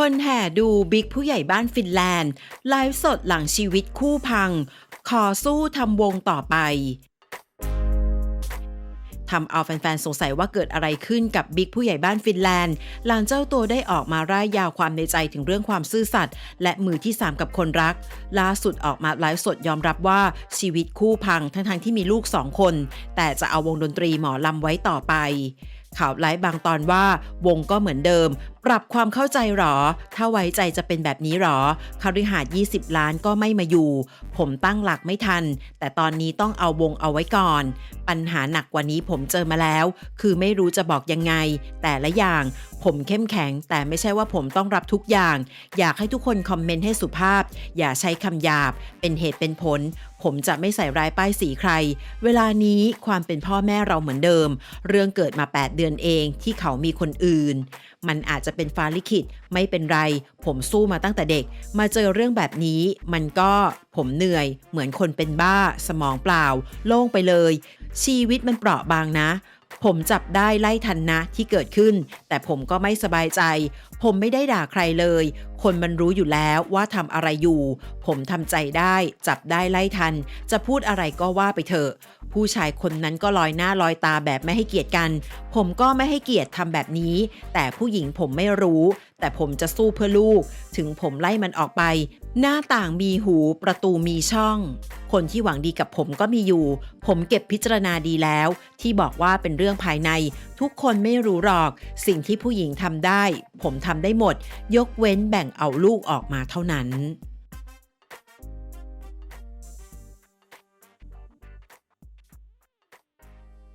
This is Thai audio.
คนแห่ดูบิ๊กผู้ใหญ่บ้านฟินแลนด์ ไลฟ์สดหลังชีวิตคู่พัง ขอสู้ทำวงต่อไปทำเอาแฟนๆ สงสัยว่าเกิดอะไรขึ้นกับบิ๊กผู้ใหญ่บ้านฟินแลนด์ หลังเจ้าตัวได้ออกมาร่ายยาวความในใจถึงเรื่องความซื่อสัตย์และมือที่ 3 กับคนรัก ล่าสุดออกมาไลฟ์สดยอมรับว่าชีวิตคู่พังทั้งๆที่มีลูกสองคน แต่จะเอาวงดนตรีหมอลำไว้ต่อไป ข่าวไลฟ์บางตอนว่าวงก็เหมือนเดิม ปรับความเข้าใจหรอ ถ้าไว้ใจจะเป็นแบบนี้หรอคฤหาสน์20 ล้านก็ไม่มาอยู่ ผมตั้งหลักไม่ทัน แต่ตอนนี้ต้องเอาวงเอาไว้ก่อน ปัญหาหนักกว่านี้ผมเจอมาแล้ว คือไม่รู้จะบอกยังไง แต่ละอย่าง ผมเข้มแข็ง แต่ไม่ใช่ว่าผมต้องรับทุกอย่าง อยากให้ทุกคนคอมเมนต์ให้สุภาพ อย่าใช้คำหยาบ เป็นเหตุเป็นผล ผมจะไม่ใส่ร้ายป้ายสีใคร เวลานี้ความเป็นพ่อแม่เราเหมือนเดิม เรื่องเกิดมา 8 เดือนเองที่เขามีคนอื่น มันอาจจะเป็นฟ้าลิขิตไม่เป็นไร ผมสู้มาตั้งแต่เด็ก มาเจอเรื่องแบบนี้ มันก็ผมเหนื่อย เหมือนคนเป็นบ้า สมองเปล่า โล่งไปเลย ชีวิตมันเปราะบางนะ ผมจับได้ไล่ทันนะที่เกิดขึ้น แต่ผมก็ไม่สบายใจ ผมไม่ได้ด่าใครเลย คนมันรู้อยู่แล้วว่าทำอะไรอยู่ ผมทำใจได้ จับได้ไล่ทัน จะพูดอะไรก็ว่าไปเถอะ ผู้ชายคนนั้นก็ลอยหน้าลอยตาแบบไม่ให้เกียรติกัน ผมก็ไม่ให้เกียรติทำแบบนี้ แต่ผู้หญิงผมไม่รู้ แต่ผมจะสู้เพื่อลูก ถึงผมไล่มันออกไป หน้าต่างมีหูประตูมีช่อง คนที่หวังดีกับผมก็มีอยู่ ผมเก็บพิจารณาดีแล้ว ที่บอกว่าเป็นเรื่องภายใน ทุกคนไม่รู้หรอก สิ่งที่ผู้หญิงทำได้ ผมทำได้หมด ยกเว้นแบ่งเอาลูกออกมาเท่านั้น